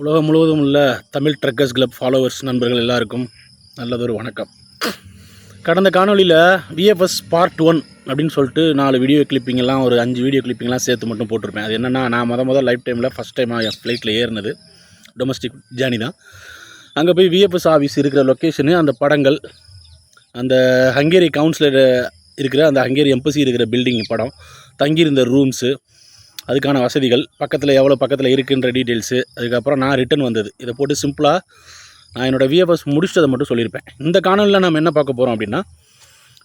உலகம் முழுவதும் உள்ள தமிழ் ட்ரக்கர்ஸ் கிளப் ஃபாலோவர்ஸ் நண்பர்கள் எல்லாருக்கும் நல்லதொரு வணக்கம். கடந்த காணொளியில் விஎஃப்எஸ் பார்ட் ஒன் அப்படின்னு சொல்லிட்டு நாலு வீடியோ கிளிப்பிங்கெல்லாம் ஒரு அஞ்சு வீடியோ கிளிப்பிங்லாம் சேர்த்து மட்டும் போட்டிருப்பேன். அது என்னென்னா நான் முத முதல் லைஃப் டைமில் ஃபஸ்ட் டைமாக என் ஃப்ளைட்டில் ஏறினது. டொமஸ்டிக் ஜேர்னி தான். அங்கே போய் விஎஃப்எஸ் ஆஃபீஸ் இருக்கிற லொக்கேஷனு அந்த படங்கள் அந்த ஹங்கேரி கவுன்சிலர் இருக்கிற அந்த ஹங்கேரி எம்பசி இருக்கிற பில்டிங் படம் தங்கியிருந்த ரூம்ஸு அதுக்கான வசதிகள் பக்கத்தில் எவ்வளோ பக்கத்தில் இருக்குன்ற டீட்டெயில்ஸு அதுக்கப்புறம் நான் ரிட்டன் வந்தது. இதை போட்டு சிம்பிளாக நான் என்னோடய விஎஃப்எஸ் முடிச்சதை மட்டும் சொல்லியிருப்பேன். இந்த காணொலியில் நம்ம என்ன பார்க்க போகிறோம் அப்படின்னா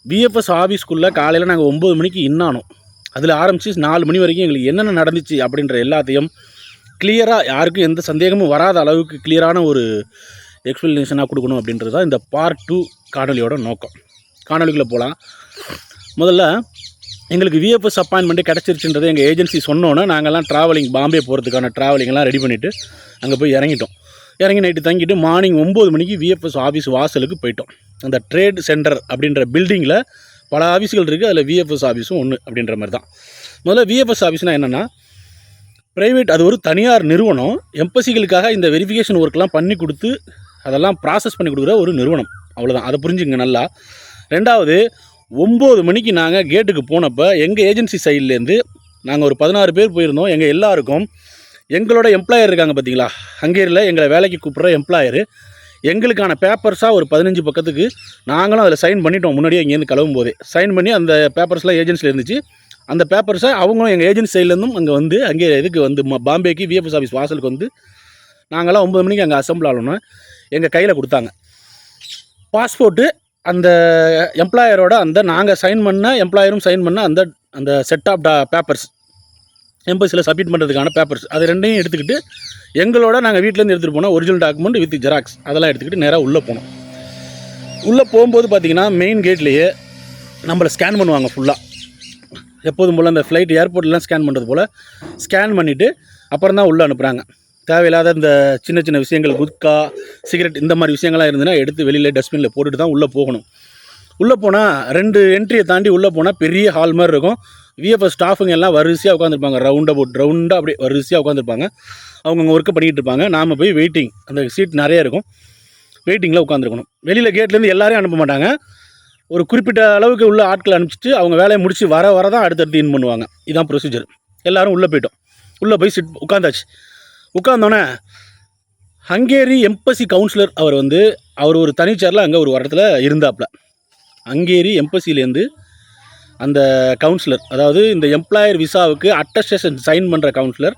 விஎஃப்எஸ் ஆஃபீஸ்க்குள்ளே காலையில் நாங்கள் ஒம்பது மணிக்கு இன்னானோம் அதில் ஆரம்பித்து நாலு மணி வரைக்கும் எங்களுக்கு என்னென்ன நடந்துச்சு அப்படின்ற எல்லாத்தையும் கிளியராக யாருக்கும் எந்த சந்தேகமும் வராத அளவுக்கு கிளியரான ஒரு எக்ஸ்பிளனேஷனாக கொடுக்கணும் அப்படின்றது தான் இந்த பார்ட் டூ காணொலியோட நோக்கம். காணொலிக்குள்ளே போகலாம் முதல்ல எங்களுக்கு விஎஃப்எஸ் அப்பாயின்மெண்ட்டு கிடச்சிருச்சுன்றது எங்கள் ஏஜென்சி சொன்னோன்னே நாங்கள்லாம் ட்ராவலிங் பாம்பே போகிறதுக்கான ட்ராவலிங்லாம் ரெடி பண்ணிவிட்டு அங்கே போய் இறங்கிட்டோம். இறங்கி நைட்டு தங்கிட்டு மார்னிங் ஒம்பது மணிக்கு விஎஃப்எஸ் ஆஃபீஸ் வாசலுக்கு போயிட்டோம். அந்த ட்ரேட் சென்டர் அப்படின்ற பில்டிங்கில் பல ஆஃபீஸ்கள் இருக்குது அதில் விஎஃப்எஸ் ஆஃபீஸும் ஒன்று அப்படின்ற மாதிரி தான் முதல்ல விஎஃப்எஸ் ஆஃபீஸ்னால் என்னென்னா ப்ரைவேட் அது ஒரு தனியார் நிறுவனம். எம்பசிகளுக்காக இந்த வெரிஃபிகேஷன் ஒர்க்லாம் பண்ணி கொடுத்து அதெல்லாம் ப்ராசஸ் பண்ணி கொடுக்குற ஒரு நிறுவனம். அவ்வளோதான் அதை புரிஞ்சுங்க நல்லா. ரெண்டாவது ஒம்பது மணிக்கு நாங்கள் கேட்டுக்கு போனப்போ எங்கள் ஏஜென்சி சைட்லேருந்து நாங்கள் ஒரு பதினாறு பேர் போயிருந்தோம். எங்கள் எல்லாருக்கும் எங்களோட எம்ப்ளாயர் இருக்காங்க பார்த்தீங்களா ஹங்கேரியில் எங்களை வேலைக்கு கூப்பிட்ற எம்ப்ளாயரு எங்களுக்கான பேப்பர்ஸாக ஒரு பதினஞ்சு பக்கத்துக்கு நாங்களும் அதில் சைன் பண்ணிட்டோம். முன்னாடியே இங்கேருந்து கிளம்பும் போதே சைன் பண்ணி அந்த பேப்பர்ஸ்லாம் ஏஜென்சியில் இருந்துச்சு. அந்த பேப்பர்ஸை அவங்களும் எங்கள் ஏஜென்சி சைட்லேருந்தும் அங்கே வந்து அங்கே இதுக்கு வந்து பாம்பேக்கு விஎஃப்எஸ் ஆஃபீஸ் வாசலுக்கு வந்து நாங்களாம் ஒம்பது மணிக்கு அங்கே அசம்பிள் ஆகணும்னா எங்கள் கையில் கொடுத்தாங்க. பாஸ்போர்ட்டு அந்த எம்ப்ளாயரோட அந்த நாங்கள் சைன் பண்ண எம்ப்ளாயரும் சைன் பண்ண அந்த அந்த செட் ஆஃப் டா பேப்பர்ஸ் எம்பசியில் சப்மிட் பண்ணுறதுக்கான பேப்பர்ஸ் அது ரெண்டையும் எடுத்துக்கிட்டு எங்களோட நாங்கள் வீட்டிலேருந்து எடுத்துகிட்டு போனோம் ஒரிஜினல் டாக்குமெண்ட் வித் ஜெராக்ஸ் அதெல்லாம் எடுத்துக்கிட்டு நேராக உள்ளே போனோம். உள்ளே போகும்போது பார்த்தீங்கன்னா மெயின் கேட்லேயே நம்மளை ஸ்கேன் பண்ணுவாங்க ஃபுல்லாக எப்போதும் போல் அந்த ஃப்ளைட் ஏர்போர்ட்லாம் ஸ்கேன் பண்ணுறது போல் ஸ்கேன் பண்ணிவிட்டு அப்புறம் தான் உள்ளே அனுப்புகிறாங்க தேவையில்லாத இந்த சின்ன சின்ன விஷயங்கள் குட்கா சிகரெட் இந்த மாதிரி விஷயங்கள்லாம் இருந்ததுன்னா எடுத்து வெளியில் டஸ்ட்பினில் போட்டுட்டு தான் உள்ளே போகணும். உள்ளே போனால் ரெண்டு என்ட்ரியை தாண்டி உள்ளே போனால் பெரிய ஹால் மாதிரி இருக்கும். விஎஃப்எஸ் ஸ்டாஃபுங்க எல்லாம் வரிசையாக உட்காந்துருப்பாங்க ரவுண்டாக போட்டு ரவுண்டாக அப்படியே வரிசையாக உட்காந்துருப்பாங்க அவங்கவுங்க ஒர்க்கை பண்ணிக்கிட்டு இருப்பாங்க. நாம் போய் வெயிட்டிங் அந்த சீட் நிறைய இருக்கும். வெயிட்டிங்கில் உட்காந்துருக்கணும் வெளியில் கேட்லேருந்து எல்லாரையும் அனுப்ப மாட்டாங்க. ஒரு குறிப்பிட்ட அளவுக்கு உள்ள ஆட்கள் அனுப்பிச்சிட்டு அவங்க வேலையை முடிச்சு வர வர தான் அடுத்தடுத்து இன் பண்ணுவாங்க. இதுதான் ப்ரொசீஜர் எல்லோரும் உள்ளே போயிட்டோம். உள்ளே போய் சிட் உட்காந்தாச்சு உட்காந்தோன்னே ஹங்கேரி எம்பசி கவுன்சிலர் அவர் வந்து அவர் ஒரு தனிச்சேரில் அங்கே ஒரு இடத்துல இருந்தாப்புல ஹங்கேரி எம்பசிலேருந்து அந்த கவுன்சிலர் அதாவது இந்த எம்ப்ளாயர் விசாவுக்கு அட்டஸ்டேஷன் சைன் பண்ணுற கவுன்சிலர்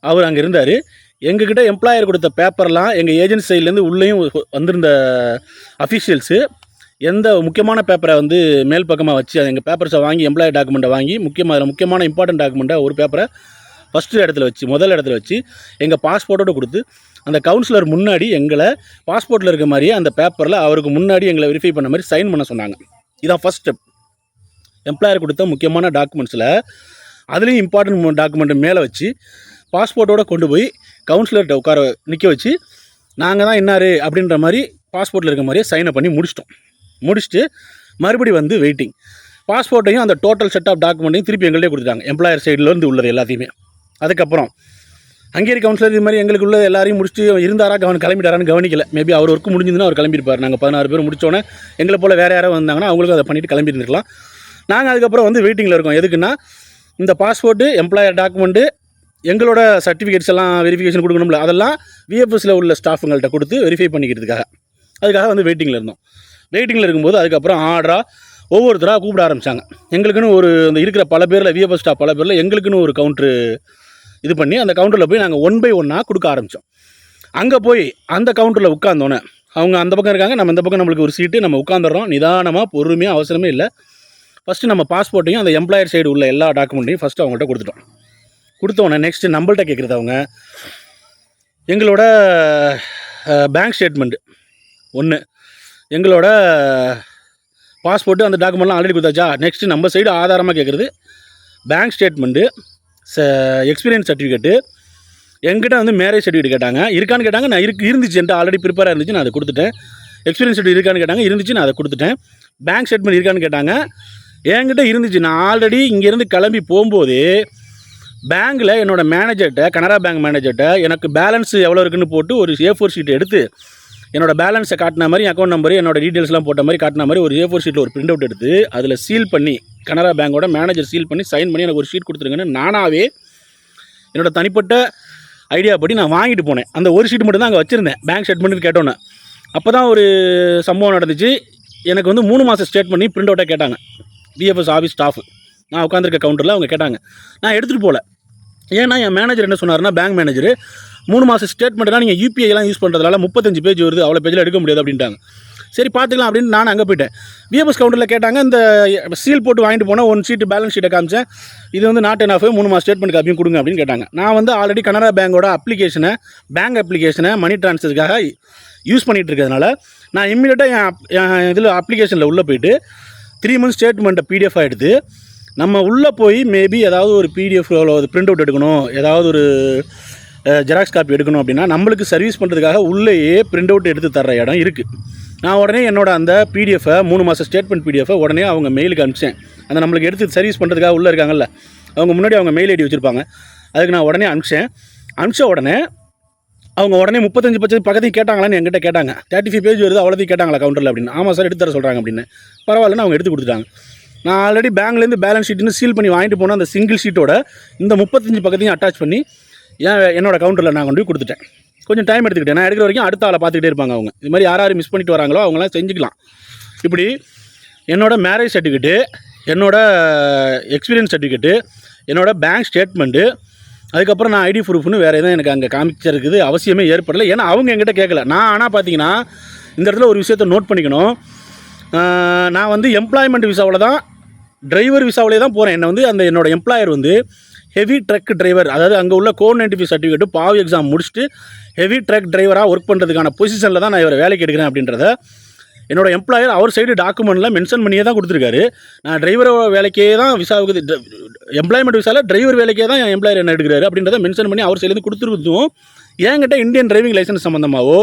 அவர் அங்கே இருந்தார். எங்ககிட்ட எம்ப்ளாயர் கொடுத்த பேப்பர்லாம் எங்கள் ஏஜென்சி சைட்லேருந்து உள்ளேயும் வந்திருந்த அஃபிஷியல்ஸு. எந்த முக்கியமான பேப்பரை வந்து மேல் பக்கமாக வச்சு எங்கள் பேப்பர்ஸை வாங்கி எம்ப்ளாயர் டாக்குமெண்ட்டை வாங்கி முக்கியமாக அதில் முக்கியமான இம்பார்ட்டன்ட் டாக்குமெண்ட்டை ஒரு பேப்பரை ஃபஸ்ட்டு இடத்துல வச்சு முதல் இடத்துல வச்சு எங்கள் பாஸ்போர்ட்டோடு கொடுத்து அந்த கவுன்சிலர் முன்னாடி எங்களை பாஸ்போர்ட்டில் இருக்க மாதிரியே அந்த பேப்பரில் அவருக்கு முன்னாடி எங்களை வெரிஃபை பண்ண மாதிரி சைன் பண்ண சொன்னாங்க. இதான் ஃபஸ்ட் ஸ்டெப் எம்ப்ளாயர் கொடுத்த முக்கியமான டாக்குமெண்ட்ஸில் அதுலேயும் இம்பார்ட்டன்ட் டாக்குமெண்ட்டு மேலே வச்சு பாஸ்போர்ட்டோட கொண்டு போய் கவுன்சிலர்கிட்ட உட்கார நிற்க வச்சு நாங்கள் தான் என்னாரு அப்படின்ற மாதிரி பாஸ்போர்ட்டில் இருக்க மாதிரியே சைனை பண்ணி முடிச்சிட்டோம். முடிச்சுட்டு மறுபடி வந்து வெயிட்டிங் பாஸ்போர்ட்டையும் அந்த டோட்டல் செட் ஆஃப் டாக்குமெண்ட்டையும் திருப்பி எங்கள்கிட்ட கொடுத்துட்டாங்க. எம்ப்ளாயர் சைட்லேருந்து உள்ளது எல்லாத்தையுமே. அதுக்கப்புறம் ஹங்கேரி கவுன்சிலர் இது மாதிரி எங்களுக்கு உள்ள எல்லாரையும் முடிச்சுட்டு இருந்தாரா கவனம் கிளம்பிட்டாரான்னு கவனிக்கல. மேபி அவர் ஒர்க்கு முடிஞ்சதுன்னா அவர் கிளம்பியிருப்பார் நாங்கள் பதினாறு பேர் முடித்தோன்னே எங்களை போல் வேறு யாராவது வந்தாங்கன்னா அவங்களுக்கும் அதை பண்ணிட்டு கிளம்பியிருந்துருக்கலாம். நாங்கள் அதுக்கப்புறம் வந்து வெயிட்டிங்கில் இருக்கோம். எதுக்குன்னா இந்த பாஸ்போர்ட்டு எம்ப்ளாயர் டாக்குமெண்ட்டு எங்களோட சர்டிஃபிகேட்ஸ் எல்லாம் வெரிஃபிகேஷன் கொடுக்கணும்ல அதெல்லாம் விஎஃப்எஸில் உள்ள ஸ்டாஃபுங்கள்ட்ட கொடுத்து வெரிஃபை பண்ணிக்கிறதுக்காக. அதுக்காக வந்து வெயிட்டிங்கில் இருந்தோம். வெயிட்டிங்கில் இருக்கும்போது அதுக்கப்புறம் ஆர்டராக ஒவ்வொருத்தராக கூப்பிட ஆரம்பித்தாங்க எங்களுக்குன்னு ஒரு இந்த இருக்கிற பல பேரில் விஎஃப்எஸ் ஸ்டாஃப் பல பேரில் எங்களுக்குன்னு ஒரு கவுண்ட்ரு இது பண்ணி அந்த கவுண்டரில் போய் நாங்கள் ஒன் பை ஒன்னாக கொடுக்க ஆரம்பித்தோம் அங்கே போய் அந்த கவுண்டரில் உட்காந்தோன்னே அவங்க அந்த பக்கம் இருக்காங்க நம்ம இந்த பக்கம் நம்மளுக்கு ஒரு சீட்டு நம்ம உட்காந்துடுறோம் நிதானமாக பொறுமையாக அவசரமே இல்லை. ஃபஸ்ட்டு நம்ம பாஸ்போர்ட்டையும் அந்த எம்ப்ளாயர் சைடு உள்ள எல்லா டாக்குமெண்ட்டையும் ஃபஸ்ட்டு அவங்கள்ட்ட கொடுத்துட்டோம். கொடுத்தோன்னே நெக்ஸ்ட்டு நம்மள்கிட்ட கேட்குறது அவங்க. எங்களோட பேங்க் ஸ்டேட்மெண்ட்டு ஒன்று எங்களோட பாஸ்போர்ட்டு அந்த டாக்குமெண்ட்லாம் ஆல்ரெடி கொடுத்தாச்சா? நெக்ஸ்ட்டு நம்ம சைடு ஆதாரமாக கேட்குறது பேங்க் ஸ்டேட்மெண்ட்டு எக்ஸ்பீரியன்ஸ் சர்டிஃபிகேட்டு என்கிட்ட வந்து மேரேஜ் சர்டிஃபிகேட் கேட்டாங்க. இருக்கான்னு கேட்டாங்க. நான் இருக்கு இருந்துச்சு. என்கிட்ட ஆல்ரெடி ப்ரிப்பேராக இருந்துச்சு. நான் அதை கொடுத்துட்டேன். எக்ஸ்பீரியன்ஸ் சர்டிஃபிகேட் இருக்கான்னு கேட்டாங்க. இருந்துச்சு. நான் அதை கொடுத்துட்டேன். பேங்க் ஸ்டேட்மெண்ட் இருக்கான்னு கேட்டாங்க. என்கிட்ட இருந்துச்சு. நான் ஆல்ரெடி இங்கேருந்து கிளம்பி போகும்போதே பேங்க்கில் என்னோட மேனேஜர்கிட்ட கனரா பேங்க் மேனேஜர்கிட்ட எனக்கு பேலன்ஸ் எவ்வளோ இருக்குன்னு போட்டு ஒரு ஏ ஃபோர் ஷீட் எடுத்து என்னோட பேலன்ஸை காட்டின மாதிரி அக்கௌண்ட் நம்பர் என்னோட டீட்டெயில்ஸ்லாம் போட்ட மாதிரி காட்டின மாதிரி ஒரு ஏ ஃபோர் ஷீட்டில் ஒரு பிரிண்ட் அவுட் எடுத்து அதில் சீல் பண்ணி கனரா பேங்கோட மேனேஜர் சீல் பண்ணி சைன் பண்ணி எனக்கு ஒரு ஷீட் கொடுத்துருங்கன்னு நானாவே என்னோட தனிப்பட்ட ஐடியா படி நான் வாங்கிட்டு போனேன். அந்த ஒரு ஷீட் மட்டும் தான் அங்கே வச்சுருந்தேன் பேங்க் ஸ்டேட்மெண்ட்னு கேட்டோன்னே. அப்போ தான் ஒரு சம்பவம் நடந்துச்சு. எனக்கு வந்து மூணு மாதம் ஸ்டேட் பண்ணி பிரிண்ட் அவுட்டாக கேட்டாங்க பிஎஃப்எஸ் ஆஃபீஸ் ஸ்டாஃப் நான் உட்காந்துருக்க கவுண்டரில் அவங்க கேட்டாங்க. நான் எடுத்துகிட்டு போகல ஏன்னா என் மேனேஜர் என்ன சொன்னார்னா பேங்க் மேனேஜர் மூணு மாதம் ஸ்டேட்மெண்ட்லாம் நீங்கள் யூபிஐலாம் யூஸ் பண்ணுறதுனால முப்பத்தஞ்சு பேஜ் வருது. அவ்வளோ பேஜில் எடுக்க முடியாது அப்படின்ட்டாங்க. சரி பார்த்துக்கலாம் அப்படின்னு நான் அங்கே போயிட்டேன். விஎப்எஸ் கவுண்டரில் கேட்டாங்க இந்த சீல் போட்டு வாங்கிட்டு போனால் ஒன் ஷீட் பேலன்ஸ் ஷீட்டை காமிச்சேன். இது வந்து நாட் என் ஆஃப் மூணு மாதம் ஸ்டேட்மெண்ட் காப்பியும் கொடுங்க அப்படின்னு கேட்டாங்க. நான் வந்து ஆல்ரெடி கனரா பேங்கோட அப்ளிகேஷனை பேங்க் அப்ளிகேஷனை மணி ட்ரான்ஸ்ஃபருக்காக யூஸ் பண்ணிகிட்டு இருக்கிறதுனால நான் இம்மிடியட்டாக என் இதில் அப்ளிகேஷனில் உள்ளே போயிட்டு த்ரீ மந்த்ஸ் ஸ்டேட்மெண்ட்டை பிடிஎஃபாக எடுத்து நம்ம உள்ளே போய் மேபி ஏதாவது ஒரு பிடிஎஃப் பிரிண்ட் அவுட் எடுக்கணும் ஏதாவது ஒரு ஜெராக்ஸ் காப்பி எடுக்கணும் அப்படின்னா நம்மளுக்கு சர்வீஸ் பண்ணுறதுக்காக உள்ளேயே பிரிண்ட் அவுட் எடுத்து தர்ற இடம் இருக்குது நான் உடனே என்னோட அந்த பிடிஎஃபை மூணு மாதம் ஸ்டேட்மெண்ட் பிடிஎஃபை உடனே அவங்க மெயிலுக்கு அனுப்பிச்சேன். அந்த நம்மளுக்கு எடுத்து சர்வீஸ் பண்ணுறதுக்காக உள்ளே இருக்காங்கல்ல அவங்க முன்னாடி அவங்க மெயில் ஐடி வச்சுருப்பாங்க. அதுக்கு நான் உடனே அனுப்பிச்சேன். அனுப்பிச்ச உடனே அவங்க உடனே முப்பத்தஞ்சு பட்சம் பக்கத்தையும் கேட்டாங்களான்னு என்கிட்ட கேட்டாங்க. தேர்ட்டி ஃபைவ் பேஜ் வருது அவ்வளோத்தையும் கேட்டாங்களா கவுண்டரில் அப்படின்னு. ஆமாம் சார் எடுத்து தர சொல்கிறாங்க அப்படின்னு. பரவாயில்லன்னு அவங்க எடுத்து கொடுத்துட்டாங்க. நான் ஆல்ரெடி பேங்க்லேருந்து பேலன்ஸ் ஷீட்னு சீல் பண்ணி வாங்கிட்டு போன அந்த சிங்கிள் ஷீட்டோட இந்த முப்பத்தஞ்சு பக்கத்தையும் அட்டாச் பண்ணி ஏன் என்னோட கவுண்டரில் நான் கொண்டு போய் கொடுத்துட்டேன். கொஞ்சம் டைம் எடுத்துக்கிட்டேன். நான் எடுக்கிற வரைக்கும் அடுத்த ஆளை பார்த்துக்கிட்டே இருப்பாங்க அவங்க. இது மாதிரி யார் யார் மிஸ் பண்ணிட்டு வராங்களோ அவங்களாம் செஞ்சுக்கலாம். இப்படி என்னோட மேரேஜ் சர்டிஃபிகேட்டு என்னோட எக்ஸ்பீரியன்ஸ் சர்டிஃபிகேட்டு என்னோட பேங்க் ஸ்டேட்மெண்ட்டு அதுக்கப்புறம் நான் ஐடி ப்ரூஃப்னு வேறு எதுவும் எனக்கு அங்கே காமிச்சிருக்குது. அவசியமே ஏற்படலை. ஏன்னா அவங்க என்கிட்ட கேட்கல நான் ஆனால் பார்த்தீங்கன்னா இந்த இடத்துல ஒரு விஷயத்தை நோட் பண்ணிக்கணும். நான் வந்து எம்ப்ளாய்மெண்ட் விசாவில் தான் டிரைவர் விசாவிலே தான் போகிறேன் என்னை வந்து அந்த என்னோடய எம்ப்ளாயர் வந்து ஹெவி ட்ரக் டிரைவர் அதாவது அங்கே உள்ள கோர் நைன்டி சர்டிஃபிகேட்டு பாவ் எக்ஸாம் முடிச்சுட்டு ஹெவி ட்ரக் டிரைவராக ஒர்க் பண்ணுறதுக்கான பொசிஷனில் தான் நான் இவரை வேலைக்கு எடுக்கிறேன் அப்படின்றத என்னோட எம்ப்ளாயர் அவர் சைடு டாக்குமெண்ட்டில் மென்ஷன் பண்ணியே தான் கொடுத்துருக்காரு. நான் டிரைவர் வேலைக்கே தான் விசாவுக்கு எம்ப்ளாய்மெண்ட் விசாவில் டிரைவர் வேலைக்கே தான் என் எம்ப்ளாயர் என்ன எடுக்கிறாரு அப்படின்றத மென்ஷன் பண்ணி அவர் சைட்லேருந்து கொடுத்துருக்கோம் என்கிட்ட இந்தியன் டிரைவிங் லைசன்ஸ் சம்மந்தமாகவோ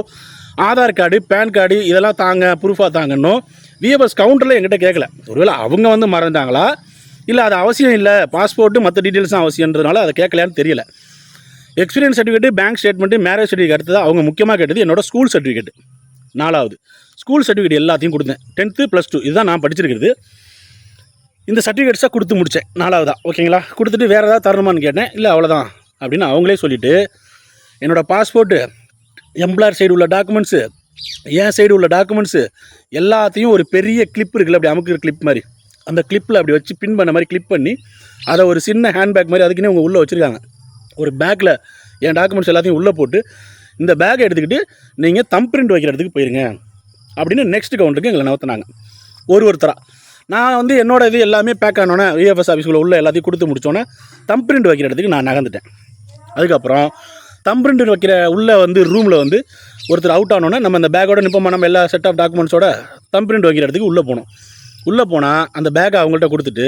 ஆதார் கார்டு பேன் கார்டு இதெல்லாம் தாங்க ப்ரூஃபாக தாங்கன்னும் விஎஃப்எஸ் கவுண்டரில் என்கிட்ட கேட்கல ஒருவேளை அவங்க வந்து மறந்தாங்களா இல்லை அது அவசியம் இல்லை. பாஸ்போர்ட்டு மற்ற டீட்டெயில்ஸ் தான் அவசியன்றதுனால அதை கேட்கலையான்னு தெரியல. Experience certificate bank statement marriage certificate அடுத்தது அவங்க முக்கியமாக கேட்டது என்னோட ஸ்கூல் சர்டிஃபிகேட் நாலாவது. ஸ்கூல் சர்டிஃபிகேட் எல்லாத்தையும் கொடுத்தேன். டென்த்து ப்ளஸ் டூ இதுதான் நான் படிச்சிருக்கிறது. இந்த சர்டிஃபிகேட்ஸாக கொடுத்து முடித்தேன் நாலாவதா. ஓகேங்களா? கொடுத்துட்டு வேறு ஏதாவது தரணுமான்னு கேட்டேன். இல்லை அவ்வளோதான் அப்படின்னு அவங்களே சொல்லிவிட்டு என்னோடய பாஸ்போர்ட்டு எம்ப்ளாயர் சைடு உள்ள டாக்குமெண்ட்ஸு என் சைடு உள்ள டாக்குமெண்ட்ஸு எல்லாத்தையும் ஒரு பெரிய கிளிப் இருக்குல்ல அப்படி அமுக்கிற கிளிப் மாதிரி. அந்த கிளிப்பில் அப்படி வச்சு பின் பண்ண மாதிரி கிளிப் பண்ணி அதை ஒரு சின்ன ஹேண்ட்பேக் மாதிரி அதுக்குன்னே உங்கள் உள்ளே வச்சுருக்காங்க. ஒரு பேக்கில் என் டாக்குமெண்ட்ஸ் எல்லாத்தையும் உள்ளே போட்டு இந்த பேக்கை எடுத்துக்கிட்டு நீங்கள் தம் பிரிண்ட் வைக்கிற இடத்துக்கு போயிருங்க. அப்படின்னு நெக்ஸ்ட் கவுண்டருக்கு எங்களை நகர்த்தினாங்க. ஒரு ஒருத்தராக நான் வந்து என்னோட இது எல்லாமே பேக் ஆனோன்னே விஎஃப்எஸ் ஆஃபீஸ்க்குள்ள உள்ள எல்லாத்தையும் கொடுத்து முடிச்சோன்னே தம் பிரிண்ட் வைக்கிற இடத்துக்கு நான் நகர்ந்துட்டேன். அதுக்கப்புறம் தம் பிரிண்ட் வைக்கிற உள்ளே வந்து ரூமில் வந்து ஒருத்தர் அவுட் ஆனோன்னே நம்ம அந்த பேக்கோட நிப்போமா நம்ம எல்லா செட் ஆஃப் டாக்குமெண்ட்ஸோட தம் பிரிண்ட் வைக்கிற இடத்துக்கு உள்ளே போனோம். உள்ளே போனால் அந்த பேக்கை அவங்கள்ட்ட கொடுத்துட்டு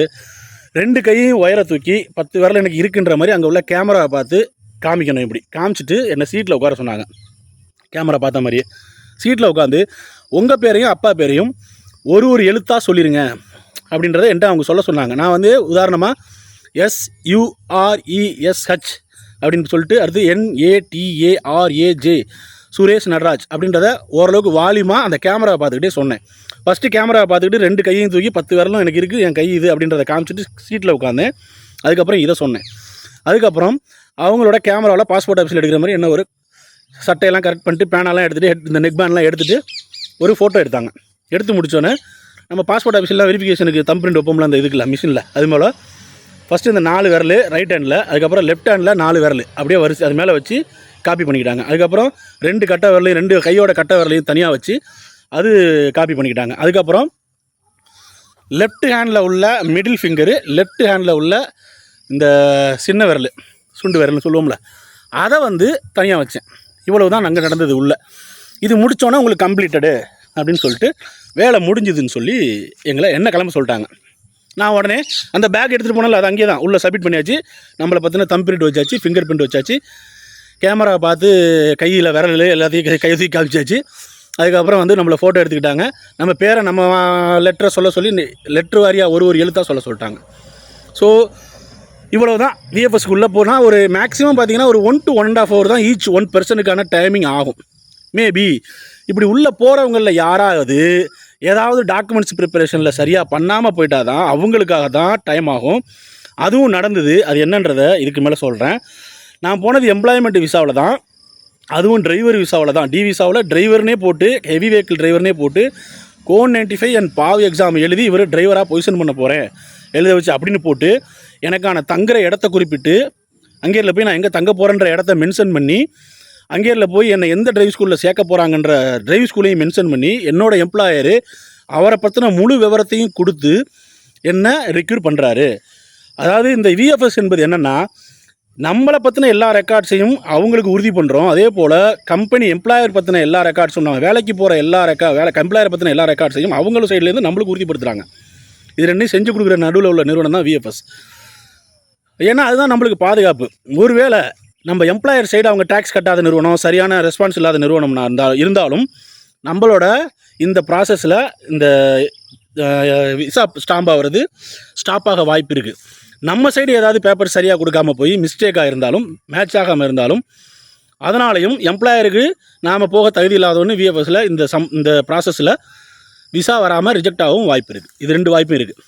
ரெண்டு கையும் ஒயரை தூக்கி பத்து விரல் எனக்கு இருக்குன்ற மாதிரி அங்கே உள்ள கேமராவை பார்த்து காமிக்கணும் இப்படி. காமிச்சிட்டு என்னை சீட்டில் உட்கார சொன்னாங்க. கேமரா பார்த்த மாதிரியே. சீட்டில் உட்காந்து உங்கள் பேரையும் அப்பா பேரையும் ஒரு ஒரு எழுத்தாக சொல்லிடுங்க அப்படின்றத என்கிட்ட அவங்க சொல்ல சொன்னாங்க. நான் வந்து உதாரணமாக எஸ் யூஆர்இஎஸ்ஹெச் அப்படின்னு சொல்லிட்டு அடுத்து என்ஏடிஏஆர்ஏஜே சுரேஷ் நடராஜ் அப்படின்றத ஓரளவுக்கு வால்யூமாக அந்த கேமராவை பார்த்துக்கிட்டே சொன்னேன். ஃபஸ்ட்டு கேமரா பார்த்துக்கிட்டு ரெண்டு கையையும் தூக்கி பத்து விரலும் எனக்கு இருக்குது என் கை இது அப்படின்றத காமிச்சிட்டு சீட்டில் உட்காந்தேன். அதுக்கப்புறம் இதை சொன்னேன். அதுக்கப்புறம் அவங்களோட கேமராவில் பாஸ்போர்ட் ஆஃபீஸில் எடுக்கிற மாதிரி என்ன ஒரு சட்டையெல்லாம் கரெக்ட் பண்ணிட்டு பேனெல்லாம் எடுத்துகிட்டு இந்த நெக் பேண்ட்லாம் எடுத்துகிட்டு ஒரு ஃபோட்டோ எடுத்தாங்க. எடுத்து முடித்தோன்னே நம்ம பாஸ்போர்ட் ஆஃபீஸில் வெரிஃபிகேஷனுக்கு தம் பிரிண்ட் வைப்போம்ல அந்த இதுக்குல மிஷினில் அது மேலே ஃபஸ்ட்டு இந்த நாலு விரல் ரைட் ஹேண்டில் அதுக்கப்புறம் லெஃப்ட் ஹேண்டில் நாலு விரல். அப்படியே வரிசை அது மேலே வச்சு காப்பி பண்ணிக்கிட்டாங்க. அதுக்கப்புறம் ரெண்டு கட்டை விரலையும் ரெண்டு கையோட கட்டை விரலையும் தனியாக வச்சு அது காப்பி பண்ணிக்கிட்டாங்க. அதுக்கப்புறம் லெஃப்ட் ஹேண்டில் உள்ள மிடில் ஃபிங்கரு லெஃப்ட் ஹேண்டில் உள்ள இந்த சின்ன விரல் சுண்டு விரல்னு சொல்லுவோம்ல அதை வந்து தனியாக வச்சேன். இவ்வளவு தான் அங்கே நடந்தது உள்ள. இது முடித்தோன்னே உங்களுக்கு கம்ப்ளீட்டடு அப்படின்னு சொல்லிட்டு வேலை முடிஞ்சுதுன்னு சொல்லி எங்களை என்ன கிளம்ப சொல்லிட்டாங்க. நான் உடனே அந்த பேக் எடுத்துகிட்டு போனால அது அங்கேயே தான். உள்ளே சப்மிட் பண்ணியாச்சு. நம்மளை பற்றின தம் பிரிண்ட் வச்சாச்சு ஃபிங்கர் பிரிண்ட் வச்சாச்சு. கேமரா பார்த்து கையில் விரல் எல்லாத்தையும் கை கையை காமிச்சாச்சு. அதுக்கப்புறம் வந்து நம்மளை ஃபோட்டோ எடுத்துக்கிட்டாங்க. நம்ம பேரை நம்ம லெட்டரை சொல்ல சொல்லி லெட்ரு வாரியாக ஒரு ஒரு எழுத்தாக சொல்ல சொல்லிட்டாங்க. ஸோ இவ்வளோ தான் விஎஃப்எஸ்க்குள்ளே போனால் ஒரு மேக்ஸிமம் பார்த்தீங்கன்னா ஒரு one to one and half hour தான் ஈச் ஒன் பர்சனுக்கான டைமிங் ஆகும். மேபி இப்படி உள்ளே போகிறவங்களில் யாராவது ஏதாவது டாக்குமெண்ட்ஸ் ப்ரிப்பரேஷனில் சரியாக பண்ணாமல் போயிட்டா தான் அவங்களுக்காக தான் டைம் ஆகும். அதுவும் நடந்தது. அது என்னன்றதை இதுக்கு மேலே சொல்கிறேன் நான் போனது எம்ப்ளாய்மெண்ட் விசாவில் தான் அதுவும் டிரைவர் விசாவில் தான். டி விசாவில் டிரைவர்னே போட்டு ஹெவி வெஹிக்கிள் டிரைவர்னே போட்டு கோன் நைன்டி ஃபைவ் அண்ட் பாவ் எக்ஸாம் எழுதி இவர் டிரைவராக பொசிஷன் பண்ண போகிறேன் எழுத வச்சு அப்படின்னு போட்டு எனக்கான தங்குற இடத்த குறிப்பிட்டு அங்கேயில் போய் நான் எங்கே தங்க போகிறேன்ற இடத்த மென்ஷன் பண்ணி அங்கேயில் போய் என்னை எந்த டிரைவ் ஸ்கூலில் சேர்க்க போகிறாங்கன்ற டிரைவ் ஸ்கூலையும் மென்ஷன் பண்ணி என்னோட எம்ப்ளாயரு அவரை பற்றின முழு விவரத்தையும் கொடுத்து என்ன ரெக்யூர் பண்ணுறாரு அதாவது இந்த விஎஃப்எஸ் என்பது என்னென்னா நம்மளை பற்றின எல்லா ரெக்கார்ட்ஸையும் அவங்களுக்கு உறுதி பண்ணுறோம் அதே போல் கம்பெனி எம்ப்ளாயர் பற்றின எல்லா ரெக்கார்ட்ஸும் நம்ம வேலைக்கு போகிற எல்லா ரெக்கா வேலை எம்ப்ளாயர் பற்றின எல்லா ரெக்கார்ட்ஸையும் அவங்களும் சைட்லேருந்து நம்மளுக்கு உறுதிப்படுத்துகிறாங்க இது ரெண்டையும் செஞ்சு கொடுக்குற நடுவில் உள்ள நிறுவனம் தான் விஎஃப்எஸ் ஏன்னா அதுதான் நம்மளுக்கு பாதுகாப்பு. ஒருவேளை நம்ம எம்ப்ளாயர் சைடு அவங்க டேக்ஸ் கட்டாத நிறுவனம் சரியான ரெஸ்பான்ஸ் இல்லாத நிறுவனம்னா இருந்தால் இருந்தாலும் நம்மளோட இந்த ப்ராசஸில் இந்த விசா ஸ்டாம்ப் ஆகிறது ஸ்டாப் ஆக வாய்ப்பு இருக்குது நம்ம சைடு ஏதாவது பேப்பர் சரியாக கொடுக்காம போய் மிஸ்டேக்காக இருந்தாலும் மேட்ச் ஆகாமல் இருந்தாலும் அதனாலையும் எம்ப்ளாயருக்கு நாம் போக தகுதி இல்லாதவன்னு விஎஃப்எஸில் இந்த சம் இந்த ப்ராசஸில் விசா வராமல் ரிஜெக்ட் ஆகவும் வாய்ப்பு இருக்குது இது ரெண்டு வாய்ப்பும் இருக்குது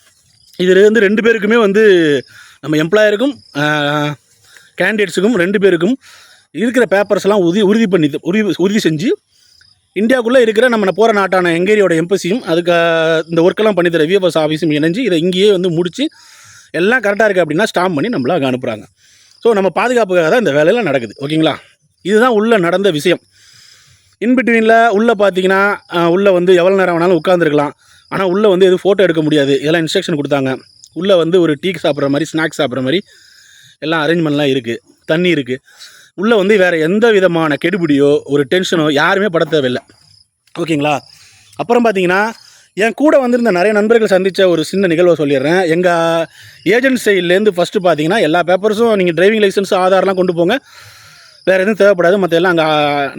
இதில் வந்து ரெண்டு பேருக்குமே வந்து நம்ம எம்ப்ளாயருக்கும் கேண்டிடேட்ஸுக்கும் ரெண்டு பேருக்கும் இருக்கிற பேப்பர்ஸ்லாம் உறுதி உறுதி பண்ணி உறுதி உறுதி செஞ்சு இந்தியாவுக்குள்ளே இருக்கிற நம்ம போகிற நாட்டான எங்கேரியோட எம்பசியும் அதுக்கு இந்த ஒர்க்கெல்லாம் பண்ணி தர விஎஃப்எஸ் ஆஃபீஸும் இணைஞ்சு இதை இங்கேயே வந்து முடித்து எல்லாம் கரெக்டாக இருக்குது அப்படின்னா ஸ்டாம்ப் பண்ணி நம்மள அங்கே அனுப்புகிறாங்க ஸோ நம்ம பாதுகாப்புக்காக தான் இந்த வேலையெல்லாம் நடக்குது. ஓகேங்களா? இதுதான் உள்ளே நடந்த விஷயம். இன்பிட்வீனில் உள்ளே பார்த்தீங்கன்னா உள்ளே வந்து எவ்வளோ நேரம் வேணாலும் உட்காந்துருக்கலாம் ஆனால் உள்ளே வந்து எதுவும் ஃபோட்டோ எடுக்க முடியாது. எல்லாம் இன்ஸ்ட்ரக்ஷன் கொடுத்தாங்க. உள்ளே வந்து ஒரு டீ சாப்பிட்ற மாதிரி ஸ்நாக்ஸ் சாப்பிட்ற மாதிரி எல்லாம் அரேஞ்ச்மெண்ட்லாம் இருக்குது தண்ணி இருக்குது உள்ளே வந்து வேறு எந்த விதமான கெடுபிடியோ ஒரு டென்ஷனோ யாருமே பட தேவையில்லை. ஓகேங்களா? அப்புறம் பார்த்தீங்கன்னா என் கூட வந்திருந்த நிறைய நண்பர்கள் சந்தித்த ஒரு சின்ன நிகழ்வை சொல்லிடுறேன். எங்கள் ஏஜென்ட் சைட்லேருந்து ஃபஸ்ட்டு பார்த்தீங்கன்னா எல்லா பேப்பர்ஸும் நீங்கள் டிரைவிங் லைசன்ஸ் ஆதார்லாம் கொண்டு போங்க. வேறு எதுவும் தேவைப்படாது. மற்ற எல்லாம் அங்கே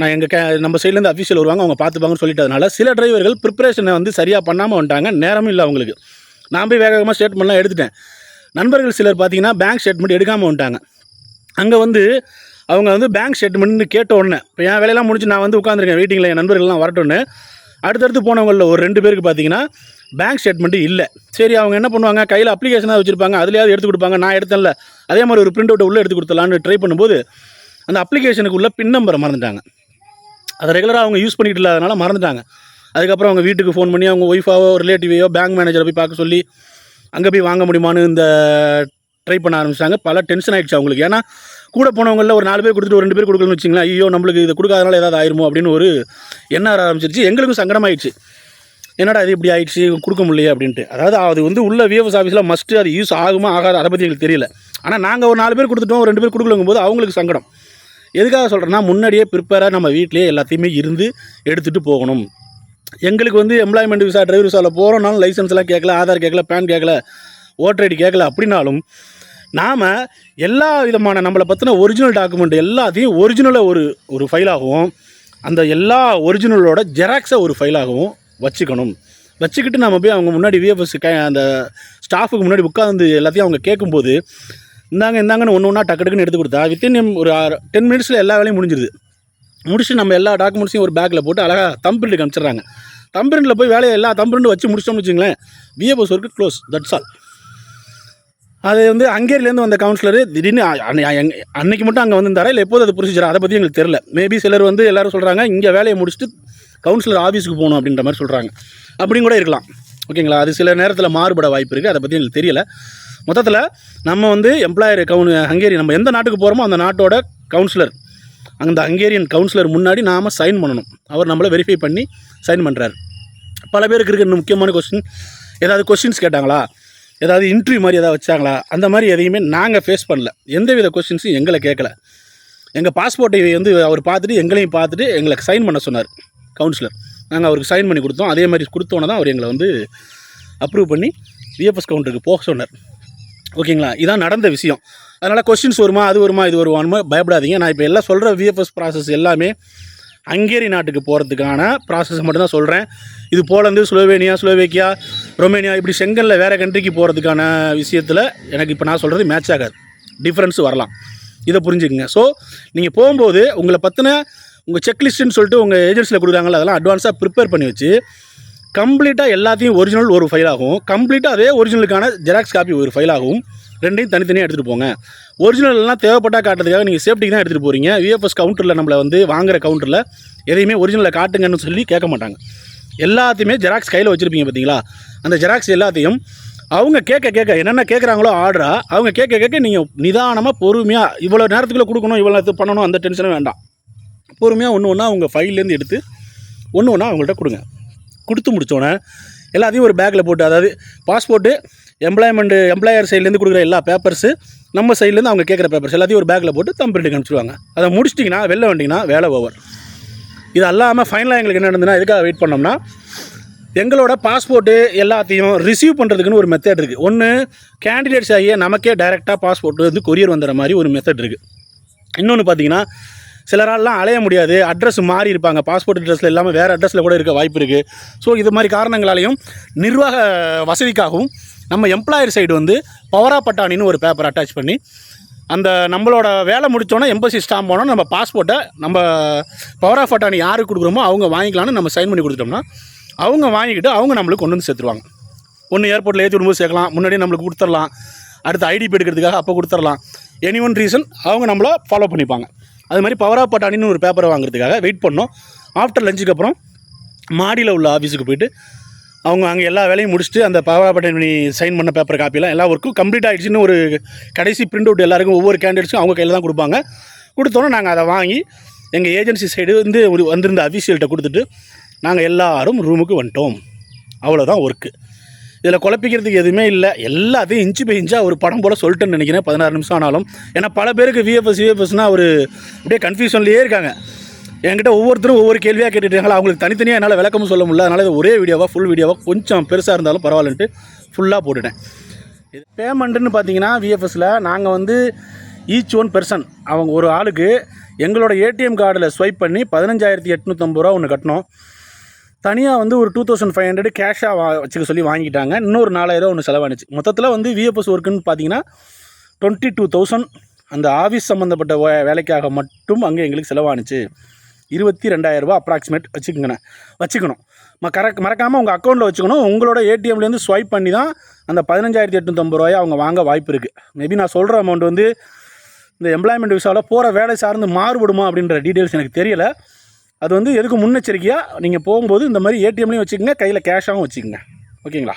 நான் எங்கள் கே நம்ம சைட்லேருந்து அஃபீஷியல் வருவாங்க அவங்க பார்த்துப்பாங்கன்னு சொல்லிட்டதுனால சில டிரைவர்கள் ப்ரிப்பரேஷனை வந்து சரியாக பண்ணாமல் வந்துட்டாங்க. நேரமும் இல்லை அவங்களுக்கு. நான் போய் வேக வேகமாக ஸ்டேட்மெண்ட்லாம் எடுத்துட்டேன். நண்பர்கள் சிலர் பார்த்தீங்கன்னா பேங்க் ஸ்டேட்மெண்ட் எடுக்காமல் வந்துட்டாங்க. அங்கே வந்து அவங்க வந்து பேங்க் ஸ்டேட்மெண்ட்னு கேட்ட உடனே இப்போ என் வேலையெல்லாம் முடிச்சு நான் வந்து உட்காந்துருக்கேன் வெயிட்டிங்கில் என் நண்பர்கள்லாம் வரட்டும்னு. அடுத்தடுத்து போனவங்களில் ஒரு ரெண்டு பேருக்கு பார்த்தீங்கன்னா பேங்க் ஸ்டேட்மெண்ட்டு இல்லை. சரி அவங்க என்ன பண்ணுவாங்க? கையில் அப்ளிகேஷனாக வச்சுருப்பாங்க. அதுலேயாவது எடுத்து கொடுப்பாங்க. நான் எடுத்தேன்ல. அதே மாதிரி ஒரு பிரிண்ட் அவுட்டை உள்ளே எடுத்து கொடுத்தலான்னு ட்ரை பண்ணும்போது அந்த அப்ளிகேஷனுக்கு உள்ள பின் நம்பரை மறந்துட்டாங்க. அதை ரெகுலராக அவங்க யூஸ் பண்ணிட்டு இல்லாதனால மறந்துட்டாங்க. அதுக்கப்புறம் அவங்க வீட்டுக்கு ஃபோன் பண்ணி அவங்க ஒய்ஃபாவோ ரிலேட்டிவையோ பேங்க் மேனேஜரை போய் பார்க்க சொல்லி அங்கே போய் வாங்க முடியுமான்னு இந்த ட்ரை பண்ண ஆரம்பிச்சிட்டாங்க. பல டென்ஷன் ஆகிடுச்சு அவங்களுக்கு. ஏன்னா கூட போனவங்களில் ஒரு நாலு பேர் கொடுத்துட்டு ஒரு ரெண்டு பேர் கொடுக்கணும்னு வச்சிங்களேன் ஐயோ நம்மளுக்கு இது கொடுக்காதனால ஏதாவது ஆயிருமோ அப்படின்னு ஒரு எண்ணம் வர ஆரம்பிச்சிருச்சு. எங்களுக்கும் சங்கடமாயிடுச்சு. என்னடா இது இப்படி ஆயிடுச்சு? கொடுக்க முடியலையே அப்படின்ட்டு. அதாவது அது வந்து உள்ள விஎஃப்எஸ் ஆஃபீஸில் மஸ்ட்டு அது யூஸ் ஆகுமா ஆகாது அதை பற்றி எங்களுக்கு தெரியல. ஆனால் நாங்கள் ஒரு நாலு பேர் கொடுத்துட்டோம் ஒரு ரெண்டு பேர் கொடுக்கலங்கும் போது அவங்களுக்கு சங்கடம். எதுக்காக சொல்கிறேன்னா முன்னாடியே ப்ரிப்பேராக நம்ம வீட்டிலேயே எல்லாத்தையுமே இருந்து எடுத்துகிட்டு போகணும். எங்களுக்கு வந்து எம்ப்ளாய்மெண்ட் விசா டிரைவர் விசாவில் போகிறோம்னாலும் லைசன்ஸ்லாம் கேட்கல ஆதார் கேட்கல பேன் கேட்கல ஓட்டர் ஐடி கேட்கல அப்படின்னாலும் நாம் எல்லா விதமான நம்மளை பற்றின ஒரிஜினல் டாக்குமெண்ட் எல்லாத்தையும் ஒரிஜினலாக ஒரு ஒரு ஃபைலாகவும் அந்த எல்லா ஒரிஜினலோட ஜெராக்ஸை ஒரு ஃபைலாகவும் வச்சுக்கணும். வச்சுக்கிட்டு நம்ம போய் அவங்க முன்னாடி விஎஃப்எஸ் க அந்த ஸ்டாஃபுக்கு முன்னாடி உட்காந்து எல்லாத்தையும் அவங்க கேட்கும்போது இந்தாங்க இந்தாங்கன்னு ஒன்று ஒன்றா டக்கு டக்குன்னு எடுத்து கொடுத்தா வித்தின் ஒரு டென் மினிட்ஸில் எல்லா வேலையும் முடிஞ்சிருது. முடிச்சு நம்ம எல்லா டாக்குமெண்ட்ஸையும் ஒரு பேக்கில் போட்டு அழகாக தம் பிரிண்ட் அனுப்பிச்சிடுறாங்க. தம் பிரிண்டில் போய் வேலையை எல்லா தம்பிரிண்டு வச்சு முடிச்சோம்னு வச்சுங்களேன் VFS work close that's all அது வந்து அங்கேரிலேருந்து வந்த கவுன்சிலர் திடீர்னு அன்னைக்கு மட்டும் அங்கே வந்திருந்தாரா? இல்லை எப்போது அது ப்ரொசீஜர் அதை பற்றி எங்களுக்கு தெரில மேபி சிலர் வந்து எல்லாரும் சொல்கிறாங்க இங்கே வேலையை முடிச்சுட்டு கவுன்சிலர் ஆஃபீஸுக்கு போகணும் அப்படின்ற மாதிரி சொல்கிறாங்க அப்படியும் கூட இருக்கலாம். ஓகேங்களா? அது சில நேரத்தில் மாறுபட வாய்ப்பு இருக்குது அதை பற்றி எங்களுக்கு தெரியல. மொத்தத்தில் நம்ம வந்து எம்ப்ளாயர் கவுன் ஹங்கேரி நம்ம எந்த நாட்டுக்கு போகிறோமோ அந்த நாட்டோட கவுன்சிலர் அந்த ஹங்கேரியன் கவுன்சிலர் முன்னாடி நாம் சைன் பண்ணணும். அவர் நம்மளை வெரிஃபை பண்ணி சைன் பண்ணுறாரு பல பேருக்கு இருக்கிற இன்னும் முக்கியமான கொஸ்டின் ஏதாவது கொஸ்டின்ஸ் கேட்டாங்களா? ஏதாவது இன்டர்வியூ மாதிரி ஏதாவது வச்சாங்களா? அந்த மாதிரி எதையுமே நாங்கள் ஃபேஸ் பண்ணல. எந்தவித கொஸ்டின்ஸும் எங்களை கேட்கல எங்கள் பாஸ்போர்ட்டை வந்து அவர் பார்த்துட்டு எங்களையும் பார்த்துட்டு எங்களை சைன் பண்ண சொன்னார் கவுன்சிலர் நாங்கள் அவருக்கு சைன் பண்ணி கொடுத்தோம். அதே மாதிரி கொடுத்தோன்னே தான் அவர் எங்களை வந்து அப்ரூவ் பண்ணி விஎஃப்எஸ் கவுண்டருக்கு போக சொன்னார். ஓகேங்களா இதான் நடந்த விஷயம். அதனால் கொஸ்டின்ஸ் வருமா அது வருமா இது வருமானமோ பயப்படாதீங்க. நான் இப்போ எல்லாம் சொல்கிற விஎஃப்எஸ் ப்ராசஸ் எல்லாமே ஹங்கேரி நாட்டுக்கு போகிறதுக்கான ப்ராசஸ் மட்டும்தான் சொல்கிறேன் இது போலந்து ஸ்லோவேனியா ஸ்லோவேக்கியா ரொமேனியா இப்படி செங்கலில் வேறு கண்ட்ரிக்கு போகிறதுக்கான விஷயத்தில் எனக்கு இப்போ நான் சொல்கிறது மேட்ச் ஆகாது. டிஃப்ரென்ஸ் வரலாம். இதை புரிஞ்சுக்குங்க. ஸோ நீங்கள் போகும்போது உங்களை பற்றின உங்கள் செக்லிஸ்ட்டுன்னு சொல்லிட்டு உங்கள் ஏஜென்சியில் கொடுக்குறாங்களா அதெல்லாம் அட்வான்ஸாக ப்ரிப்பேர் பண்ணி வச்சு கம்ப்ளீட்டாக எல்லாத்தையும் ஒரிஜினல் ஒரு ஃபைல் ஆகும். கம்ப்ளீட்டாக அதே ஒரிஜினலுக்கான ஜெராக்ஸ் காப்பி ஒரு ஃபைல் ஆகும். ரெண்டையும் தனித்தனியாக எடுத்துகிட்டு போங்க. ஒரிஜினல் எல்லாம் தேவைப்பட்டா காட்டுறதுக்காக நீங்கள் சேஃப்டிக்கு தான் எடுத்துகிட்டு போகிறீங்க விஎஃப்எஸ் கவுண்டரில் நம்மளை வந்து வாங்குற கவுண்டரில் எதையுமே ஒரிஜினலில் காட்டுங்கன்னு சொல்லி கேட்க மாட்டாங்க. எல்லாத்தையுமே ஜெராக்ஸ் கையில் வச்சுருப்பீங்க பார்த்தீங்களா அந்த ஜெராக்ஸ் எல்லாத்தையும் அவங்க கேட்க கேட்க என்னென்ன கேட்குறாங்களோ ஆர்டராக அவங்க கேட்க கேட்க நீங்கள் நிதானமாக பொறுமையாக இவ்வளோ நேரத்துக்குள்ளே கொடுக்கணும் இவ்வளோ நேரத்துக்கு பண்ணணும் அந்த டென்ஷனும் வேண்டாம். பொறுமையாக ஒன்று ஒன்றா அவங்க ஃபைல்லேருந்து எடுத்து ஒன்று ஒன்றா அவங்கள்ட்ட கொடுங்க. கொடுத்து முடித்தோன்னே எல்லாத்தையும் ஒரு பேக்கில் போட்டு அதாவது பாஸ்போர்ட்டு எம்ப்ளாய்மெண்ட் எம்ப்ளாயர் சைட்லேருந்து கொடுக்குற எல்லா பேப்பர்ஸு நம்ம சைட்லேருந்து அவங்க கேட்குற பேப்பர்ஸ் எல்லாத்தையும் ஒரு பேக்கில் போட்டு தம் பிரிண்ட் அனுப்பிச்சிடுவாங்க அதை முடிச்சிட்டிங்கன்னா வெளில வண்டிங்கன்னா வேலை ஓவர் இது அல்லாமல் ஃபைனலாக எங்களுக்கு என்ன நடந்ததுன்னா எதுக்காக வெயிட் பண்ணோம்னா எங்களோட பாஸ்போர்ட்டு எல்லாத்தையும் ரிசீவ் பண்ணுறதுக்குன்னு ஒரு மெத்தட் இருக்குது ஒன்று கேண்டிடேட்ஸ் ஆகிய நமக்கே டைரெக்டாக பாஸ்போர்ட்டு வந்து கொரியர் வந்துடுற மாதிரி ஒரு மெத்தட் இருக்குது இன்னொன்று பார்த்தீங்கன்னா சிலரால்லாம் அலைய முடியாது. அட்ரஸ் மாறி இருப்பாங்க. பாஸ்போர்ட் அட்ரஸில் இல்லாமல் வேறு அட்ரஸில் கூட இருக்க வாய்ப்பு இருக்குது ஸோ இது மாதிரி காரணங்களாலையும் நிர்வாக வசதிக்காகவும் நம்ம எம்ப்ளாயர் சைடு வந்து பவரா பட்டாணின்னு ஒரு பேப்பர் அட்டாச் பண்ணி அந்த நம்மளோட வேலை முடித்தோன்னே எம்பசி ஸ்டாம்ப் போனோம் நம்ம பாஸ்போர்ட்டை நம்ம பவர் ஆஃப் அட்டானி யாருக்கு கொடுக்குறோமோ அவங்க வாங்கிக்கலாம்னு நம்ம சைன் பண்ணி கொடுத்துட்டோம்னா அவங்க வாங்கிக்கிட்டு அவங்க நம்மளுக்கு கொண்டு வந்து சேர்த்துருவாங்க. ஒன்று ஏர்போர்ட்டில் ஏற்றி விடும்போது சேர்க்கலாம். முன்னாடியே நம்மளுக்கு கொடுத்துடலாம். அடுத்து ஐடிபி எடுக்கிறதுக்காக அப்போ கொடுத்துடலாம். எனி ஒன் ரீசன் அவங்க நம்மளை ஃபாலோ பண்ணிப்பாங்க. அது மாதிரி பவர் ஆஃப் பட்டாணின்னு ஒரு பேப்பரை வாங்குறதுக்காக வெயிட் பண்ணோம். ஆஃப்டர் லஞ்சுக்கு அப்புறம் மாடியில் உள்ள ஆஃபீஸுக்கு போயிட்டு அவங்க அங்கே எல்லா வேலையும் முடிச்சுட்டு அந்த பவர் பட்டாணி சைன் பண்ண பேப்பர் காப்பிலாம் எல்லா ஒர்க்கும் கம்ப்ளீட் ஆகிடுச்சின்னு ஒரு கடைசி பிரிண்ட் அவுட் எல்லாருக்கும் ஒவ்வொரு கேண்டிடேட்ஸும் அவங்க கையில் தான் கொடுப்பாங்க. கொடுத்தோன்னே நாங்கள் அதை வாங்கி எங்கள் ஏஜென்சி சைடு வந்து ஒரு வந்திருந்த அஃபீஷியல்கிட்ட கொடுத்துட்டு நாங்கள் எல்லாரும் ரூமுக்கு வந்துட்டோம். அவ்வளோதான் ஒர்க்கு இதில் குழப்பிக்கிறதுக்கு எதுவுமே இல்லை. எல்லாத்தையும் இன்ச்சு பை இன்ச்சாக ஒரு படம் போல் சொல்லிட்டேன்னு நினைக்கிறேன். பதினாறு நிமிஷம் ஆனாலும். ஏன்னா பல பேருக்கு விஎஃப்எஸ் விஎஃப்எஸ்னால் ஒரு அப்படியே கன்ஃபியூஷன்லேயே இருக்காங்க. என்கிட்ட ஒவ்வொருத்தரும் ஒவ்வொரு கேள்வியாக கேட்டுட்டாங்களா அவங்களுக்கு தனித்தனியாக என்னால் விளக்கமும் சொல்ல முடியல. அதனால் இது ஒரே வீடியோவாக ஃபுல் வீடியோவாக கொஞ்சம் பெருசாக இருந்தாலும் பரவாயில்லன்ட்டு ஃபுல்லாக போட்டுட்டேன். இது பேமெண்ட்டுன்னு பார்த்தீங்கன்னா விஎஃப்எஸில் நாங்கள் வந்து ஈச் ஒன் பெர்சன் அவங்க ஒரு ஆளுக்கு எங்களோட ஏடிஎம் கார்டில் ஸ்வைப் பண்ணி பதினஞ்சாயிரத்தி எட்நூற்றம்பது ரூபா ஒன்று கட்டினோம். தனியாக வந்து ஒரு டூ தௌசண்ட் ஃபைவ் ஹண்ட்ரட் கேஷாக வா வச்சுக்க சொல்லி வாங்கிட்டாங்க. இன்னொரு நாலாயிரம் ஒன்று செலவானுச்சு மொத்தத்தில் வந்து விஎஃப்எஸ் ஒர்க்குன்னு பார்த்தீங்கன்னா டுவெண்ட்டி டூ தௌசண்ட் அந்த ஆஃபீஸ் சம்மந்தப்பட்ட வே- வேலைக்காக மட்டும் அங்கே எங்களுக்கு செலவானுச்சு. இருபத்தி ரெண்டாயிரரூபா அப்ராக்சிமேட் வச்சுக்கோங்கண்ணே. வச்சுக்கணும். ம கரெக்ட் மறக்காமல் உங்கள் அக்கௌண்ட்டில் வச்சுக்கணும். உங்களோட ஏடிஎம்லேருந்து ஸ்வைப் பண்ணி தான் அந்த பதினஞ்சாயிரத்தி எட்நூற்றம்பது ரூபாயை அவங்க வாங்க வாய்ப்பு இருக்குது மேபி நான் சொல்கிற அமௌண்ட் வந்து இந்த எம்ப்ளாய்மெண்ட் விசாவில் போகிற வேலை சார்ந்து மாறுபடுமா அப்படின்ற டீட்டெயில்ஸ் எனக்கு தெரியலை. அது வந்து எதுக்கு முன்னெச்சரிக்கையாக நீங்கள் போகும்போது இந்த மாதிரி ஏடிஎம்லையும் வச்சுக்கோங்க கையில் கேஷாகவும் வச்சுக்கோங்க. ஓகேங்களா?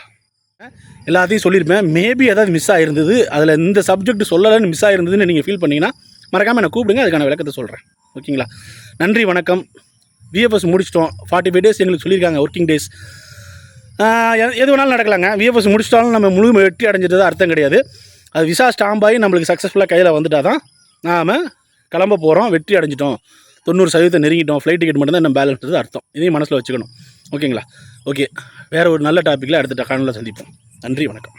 எல்லாத்தையும் சொல்லியிருப்பேன். மேபி ஏதாவது மிஸ் ஆகிருந்தது அதில் இந்த சப்ஜெக்ட் சொல்லலைன்னு மிஸ் ஆகிருந்ததுன்னு நீங்கள் ஃபீல் பண்ணீங்கன்னா மறக்காமல் என்னை கூப்பிடுங்க அதுக்கான விளக்கத்தை சொல்கிறேன் ஓகேங்களா? நன்றி வணக்கம். விஎஃப்எஸ் முடிச்சிட்டோம். ஃபார்ட்டி ஃபைவ் டேஸ் எங்களுக்கு சொல்லியிருக்காங்க ஒர்க்கிங் டேஸ் எது வேணாலும் நடக்கலாங்க. விஎஃப்எஸ் முடிச்சிட்டாலும் நம்ம முழு வெற்றி அடைஞ்சிட்டது அர்த்தம் கிடையாது. அது விசா ஸ்டாம்ப் ஆகி நம்மளுக்கு சக்ஸஸ்ஃபுல்லாக கையில் வந்துட்டால் தான் நாம் கிளம்ப போகிறோம் வெற்றி அடைஞ்சிட்டோம். தொண்ணூறு சதவீதம் நெருங்கிட்டோம். ஃப்ளைட் டிக்கெட் மட்டும் தான் நம்ம பேலன்ஸ் அர்த்தம். இதையும் மனசில் வச்சுக்கணும். ஓகேங்களா ஓகே வேறு ஒரு நல்ல டாப்பிக்கில் அடுத்த காணொலியில் சந்திப்போம். நன்றி வணக்கம்.